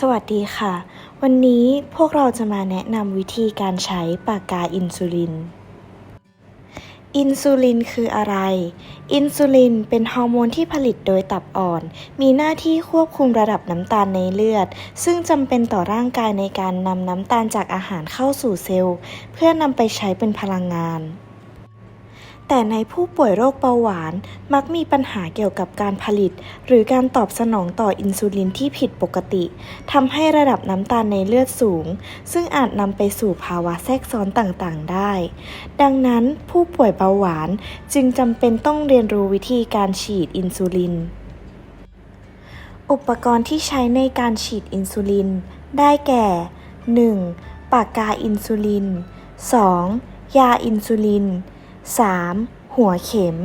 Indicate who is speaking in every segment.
Speaker 1: สวัสดีค่ะ วันนี้พวกเราจะมาแนะนำวิธีการใช้ปากกาอินซูลิน อินซูลินคืออะไร อินซูลินเป็นฮอร์โมนที่ผลิตโดยตับอ่อน มีหน้าที่ควบคุมระดับน้ำตาลในเลือด ซึ่งจำเป็นต่อร่างกายในการนำน้ำตาลจากอาหารเข้าสู่เซลล์ เพื่อนำไปใช้เป็นพลังงาน แต่ในผู้ป่วยโรคเบาหวานมักมีปัญหาเกี่ยวกับการผลิต หรือการตอบสนองต่ออินซูลินที่ผิดปกติทำให้ระดับน้ำตาลในเลือดสูง ซึ่งอาจนำไปสู่ภาวะแทรกซ้อนต่างๆ ได้ ดังนั้นผู้ป่วยเบาหวานจึงจำเป็นต้องเรียนรู้วิธีการฉีดอินซูลิน อุปกรณ์ที่ใช้ในการฉีดอินซูลิน ได้แก่ 1. ปากกาอินซูลิน 2. ยาอินซูลิน 3. หัวเข็ม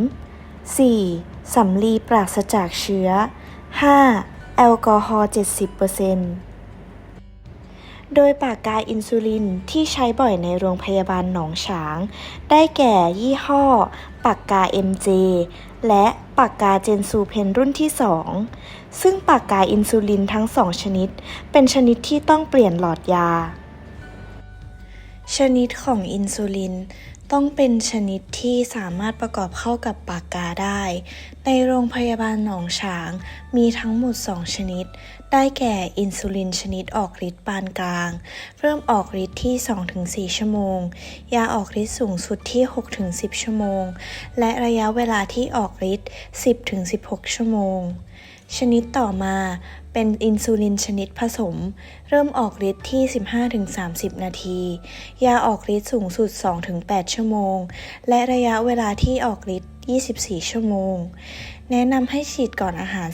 Speaker 1: 4. สำลีปราศจากเชื้อ 5. แอลกอฮอล์70%โดยปากกาอินซูลินที่ใช้บ่อยในโรงพยาบาลหนองฉาง ได้แก่ยี่ห้อ ปากกา MJ และปากกาเจนซูเพนรุ่นที่ 2 ซึ่งปากกาอินซูลินทั้งสองชนิด เป็นชนิดที่ต้องเปลี่ยนหลอดยา ชนิดของอินซูลิน ต้องเป็นชนิดที่สามารถประกอบเข้ากับปากกาได้ ในโรงพยาบาลหนองฉางมีทั้งหมด 2 ชนิด ได้แก่อินซูลินชนิดออกฤทธิ์ปานกลาง เริ่มออกฤทธิ์ที่ 2-4 ชั่วโมง ยาออกฤทธิ์สูงสุดที่ 6-10 ชั่วโมง และระยะเวลาที่ออกฤทธิ์ 10-16 ชั่วโมง ชนิดต่อมาเป็นอินซูลินชนิดผสม เริ่มออกฤทธิ์ที่ 15-30 นาที ยาออกฤทธิ์สูงสุด 2-8 ชั่วโมง และระยะเวลาที่ออกฤทธิ์ 24 ชั่วโมง แนะนำให้ฉีดก่อนอาหาร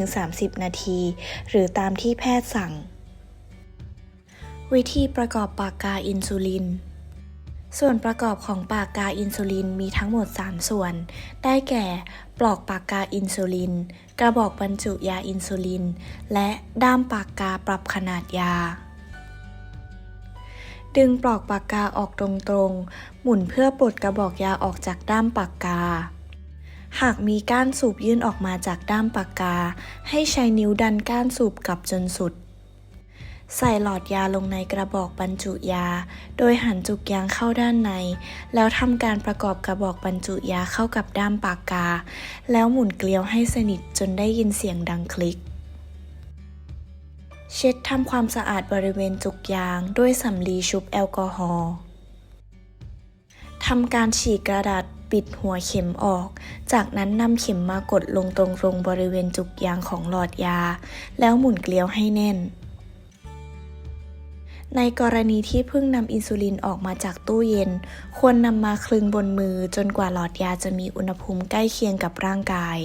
Speaker 1: 15-30 นาที หรือตามที่แพทย์สั่ง วิธีประกอบปากกาอินซูลินส่วนประกอบของปากกาอินซูลินมีทั้งหมด 3 ส่วน ได้แก่ ปลอกปากกาอินซูลิน กระบอกบรรจุยาอินซูลิน และด้ามปากกาปรับขนาดยา ดึงปลอกปากกาออกตรงๆ หมุนเพื่อปลดกระบอกยาออกจากด้ามปากกา หากมีก้านสูบยื่นออกมาจากด้ามปากกา ให้ใช้นิ้วดันก้านสูบกลับจนสุด ใส่หลอดยาลงในกระบอกบรรจุยา โดยหันจุกยางเข้าด้านใน แล้วทำการประกอบกระบอกบรรจุยาเข้ากับด้ามปากกา แล้วหมุนเกลียวให้สนิทจนได้ยินเสียงดังคลิก เช็ดทำความสะอาดบริเวณจุกยางด้วยสำลีชุบแอลกอฮอล์ทำการฉีกกระดาษปิดหัวเข็มออก จากนั้นนำเข็มมากดลงตรงๆบริเวณจุกยางของหลอดยา แล้วหมุนเกลียวให้แน่น ในกรณีที่เพิ่งนำอินซูลินออกมาจากตู้เย็น ควรนำมาคลึงบนมือจนกว่าหลอดยาจะมีอุณหภูมิใกล้เคียงกับร่างกาย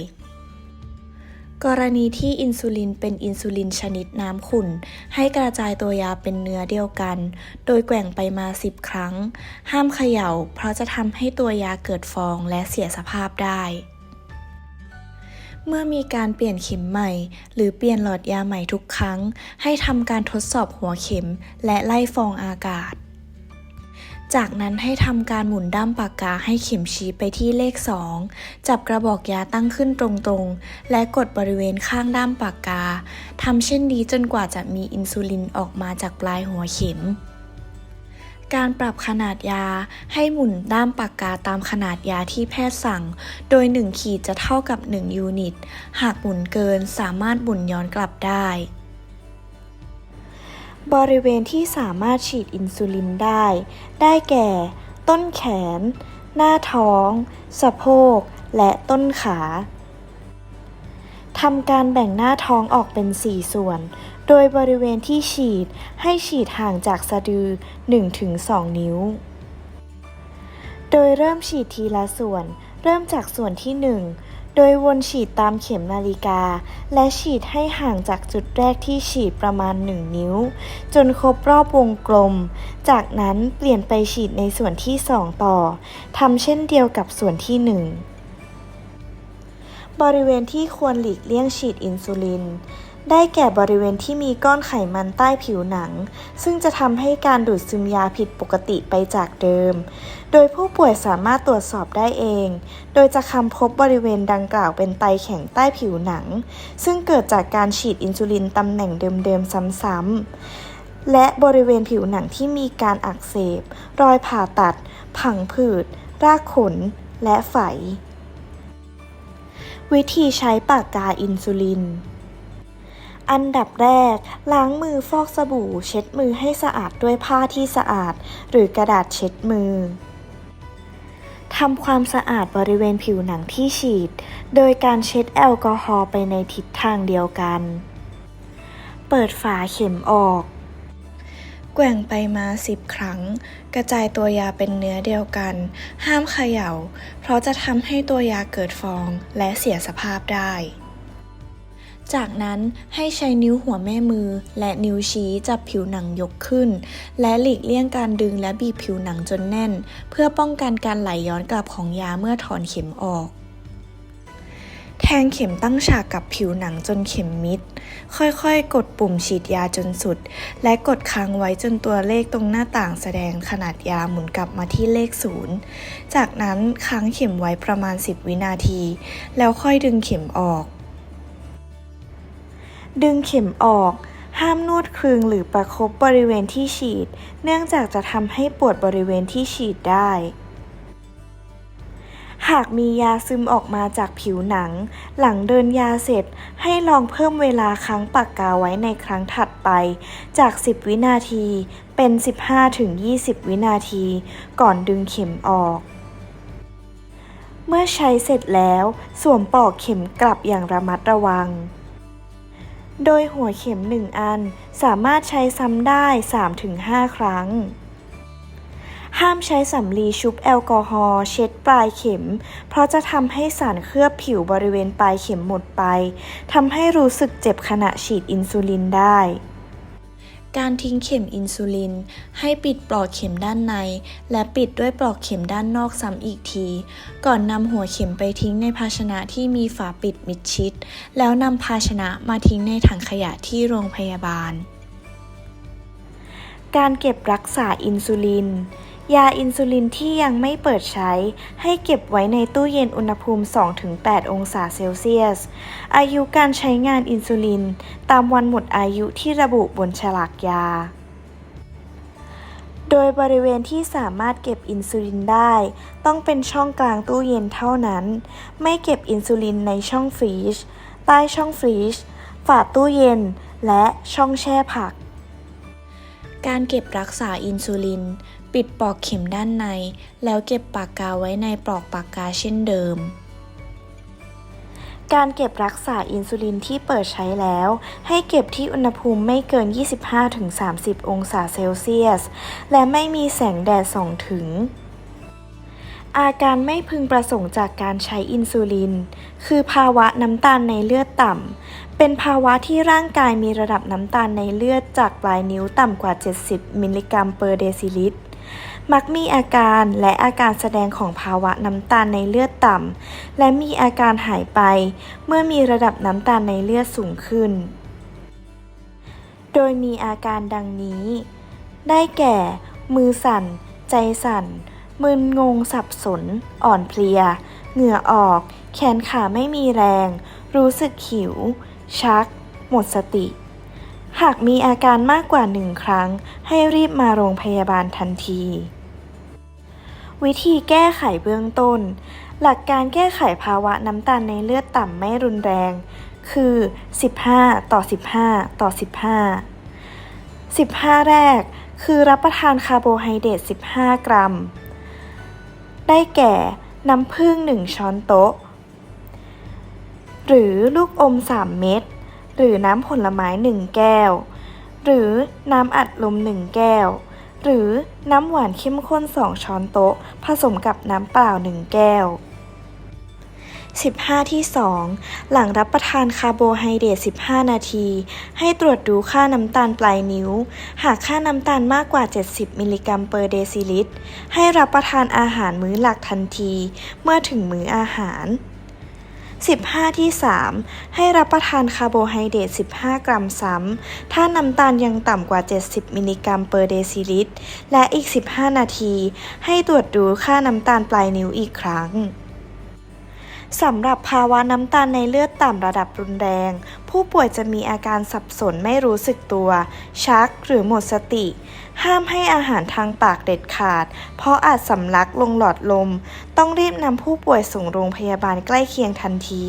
Speaker 1: กรณีที่อินซูลินเป็นอินซูลินชนิดน้ำขุ่น ให้กระจายตัวยาเป็นเนื้อเดียวกัน โดยแกว่งไปมา 10 ครั้ง ห้ามเขย่า เพราะจะทำให้ตัวยาเกิดฟองและเสียสภาพได้ เมื่อมีการเปลี่ยนเข็มใหม่ หรือเปลี่ยนหลอดยาใหม่ทุกครั้ง ให้ทำการทดสอบหัวเข็มและไล่ฟองอากาศ จากนั้นให้ทำการหมุนด้ามปากกาให้เข็มชี้ไปที่เลข 2 จับกระบอกยาตั้งขึ้นตรงๆ และกดบริเวณข้างด้ามปากกาทำเช่นนี้จนกว่าจะมีอินซูลินออกมาจากปลายหัวเข็ม การปรับขนาดยาให้หมุนด้ามปากกาตามขนาดยาที่แพทย์สั่ง โดย 1 ขีดจะเท่ากับ 1 ยูนิต หากหมุนเกินสามารถหมุนย้อนกลับได้ บริเวณที่สามารถฉีดอินซูลินได้ ได้แก่ ต้นแขน หน้าท้อง สะโพก และต้นขาทำการแบ่งหน้าท้องออกเป็น 4 ส่วน โดยบริเวณที่ฉีดให้ฉีดห่างจากสะดือ 1-2 นิ้ว โดยเริ่มฉีดทีละส่วน เริ่มจากส่วนที่ 1 โดยวนฉีดตามเข็มนาฬิกา และฉีดให้ห่างจากจุดแรกที่ฉีดประมาณ 1 นิ้ว จนครบรอบวงกลม จากนั้นเปลี่ยนไปฉีดในส่วนที่ 2 ต่อ ทำเช่นเดียวกับส่วนที่ 1 บริเวณที่ควรหลีกเลี่ยงฉีดอินซูลิน ได้แก่บริเวณที่มีก้อนไขมันใต้ผิวหนัง ซึ่งจะทำให้การดูดซึมยาผิดปกติไปจากเดิม โดยผู้ป่วยสามารถตรวจสอบได้เอง โดยจะคำพบบริเวณดังกล่าวเป็นไตแข็งใต้ผิวหนัง ซึ่งเกิดจากการฉีดอินซูลินตำแหน่งเดิมๆซ้ำๆ และบริเวณผิวหนังที่มีการอักเสบ รอยผ่าตัด ผังผืด รากขน และไฝ วิธีใช้ปากกาอินซูลิน อันดับแรก ล้างมือฟอกสบู่ เช็ดมือให้สะอาดด้วยผ้าที่สะอาด หรือกระดาษเช็ดมือทำความสะอาดบริเวณผิวหนังที่ฉีด โดยการเช็ดแอลกอฮอล์ไปในทิศทางเดียวกัน เปิดฝาเข็มออก แกว่งไปมาสิบครั้ง กระจายตัวยาเป็นเนื้อเดียวกัน ห้ามเขยา่า เพราะจะทำให้ตัวยาเกิดฟองและเสียสภาพได้ จากนั้นให้ใช้นิ้วหัวแม่มือ และนิ้วชี้จับผิวหนังยกขึ้น และหลีกเลี่ยงการดึงและบีบผิวหนังจนแน่น เพื่อป้องกันการไหลย้อนกลับของยาเมื่อถอนเข็มออกแทงเข็มตั้งฉากกับผิวหนังจนเข็มมิด ค่อยๆ กดปุ่มฉีดยาจนสุด และกดค้างไว้จนตัวเลขตรงหน้าต่างแสดงขนาดยาหมุนกลับมาที่เลขศูนย์จากนั้นค้างเข็มไว้ประมาณ 10 วินาที แล้วค่อยดึงเข็มออก ดึงเข็มออก ห้ามนวดคลึงหรือประคบบริเวณที่ฉีด เนื่องจากจะทำให้ปวดบริเวณที่ฉีดได้ หากมียาซึมออกมาจากผิวหนัง หลังเดินยาเสร็จ ให้ลองเพิ่มเวลาค้างปากกาไว้ในครั้งถัดไป จาก 10 วินาที เป็น 15-20 วินาที ก่อนดึงเข็มออกเมื่อใช้เสร็จแล้ว สวมปลอกเข็มกลับอย่างระมัดระวัง โดยหัวเข็ม 1 อันสามารถใช้ซ้ำได้ 3-5 ครั้ง ห้ามใช้สำลีชุบแอลกอฮอล์เช็ดปลายเข็ม เพราะจะทำให้สารเคลือบผิวบริเวณปลายเข็มหมดไปทำให้รู้สึกเจ็บขณะฉีดอินซูลินได้ การทิ้งเข็มอินซูลิน ให้ปิดปลอกเข็มด้านใน และปิดด้วยปลอกเข็มด้านนอกซ้ำอีกที ก่อนนำหัวเข็มไปทิ้งในภาชนะที่มีฝาปิดมิดชิด แล้วนำภาชนะมาทิ้งในถังขยะที่โรงพยาบาล การเก็บรักษาอินซูลิน ยาอินซูลินที่ยังไม่เปิดใช้ ให้เก็บไว้ในตู้เย็นอุณหภูมิ 2-8 องศาเซลเซียส อายุการใช้งานอินซูลิน ตามวันหมดอายุที่ระบุบนฉลากยา โดยบริเวณที่สามารถเก็บอินซูลินได้ ต้องเป็นช่องกลางตู้เย็นเท่านั้น ไม่เก็บอินซูลินในช่องฟรีซใต้ช่องฟรีซฝาตู้เย็น และช่องแช่ผัก การเก็บรักษาอินซูลิน ปิดปลอกเข็มด้านใน แล้วเก็บปากกาไว้ในปลอกปากกาเช่นเดิม การเก็บรักษาอินซูลินที่เปิดใช้แล้ว ให้เก็บที่อุณหภูมิไม่เกิน 25-30 องศาเซลเซียส และไม่มีแสงแดดส่องถึง อาการไม่พึงประสงค์จากการใช้อินซูลิน คือภาวะน้ำตาลในเลือดต่ำ เป็นภาวะที่ร่างกายมีระดับน้ำตาลในเลือดจากปลายนิ้วต่ำกว่า 70 มิลลิกรัมเปอร์เดซิลิตร มักมีอาการและอาการแสดงของภาวะน้ำตาลในเลือดต่ำ และมีอาการหายไป เมื่อมีระดับน้ำตาลในเลือดสูงขึ้น โดยมีอาการดังนี้ ได้แก่ มือสั่น ใจสั่น มึนงงสับสน อ่อนเพลีย เหงื่อออก แขนขาไม่มีแรง รู้สึกหิว ชัก หมดสติ หากมีอาการมากกว่าหนึ่งครั้ง ให้รีบมาโรงพยาบาลทันที วิธีแก้ไขเบื้องต้น หลักการแก้ไขภาวะน้ำตาลในเลือดต่ำไม่รุนแรง คือ 15 ต่อ 15 ต่อ 15 15 แรก คือรับประทานคาร์โบไฮเดรต15 กรัม ได้แก่น้ำผึ้งหนึ่งช้อนโต๊ะ หรือลูกอม 3 เม็ด หรือน้ำผลไม้ 1 แก้ว หรือน้ำอัดลม 1 แก้ว หรือน้ำหวานเข้มข้น 2 ช้อนโต๊ะ ผสมกับน้ำเปล่า 1 แก้ว 15 ที่ 2 หลังรับประทานคาร์โบไฮเดรต 15 นาที ให้ตรวจดูค่าน้ำตาลปลายนิ้ว หากค่าน้ำตาลมากกว่า 70 มิลลิกรัมเปอร์เดซิลิตร ให้รับประทานอาหารมื้อหลักทันที เมื่อถึงมื้ออาหาร 15 ที่ 3 ให้รับประทานคาร์โบไฮเดรต 15 กรัมซ้ำ ถ้าน้ำตาลยังต่ำกว่า 70 มิลลิกรัมเปอร์เดซิลิตร และอีก 15 นาที ให้ตรวจดูค่าน้ำตาลปลายนิ้วอีกครั้ง สำหรับภาวะน้ำตาลในเลือดต่ำระดับรุนแรง ผู้ป่วยจะมีอาการสับสนไม่รู้สึกตัว ชักหรือหมดสติ ห้ามให้อาหารทางปากเด็ดขาด เพราะอาจสำลักลงหลอดลม ต้องรีบนำผู้ป่วยส่งโรงพยาบาลใกล้เคียงทันที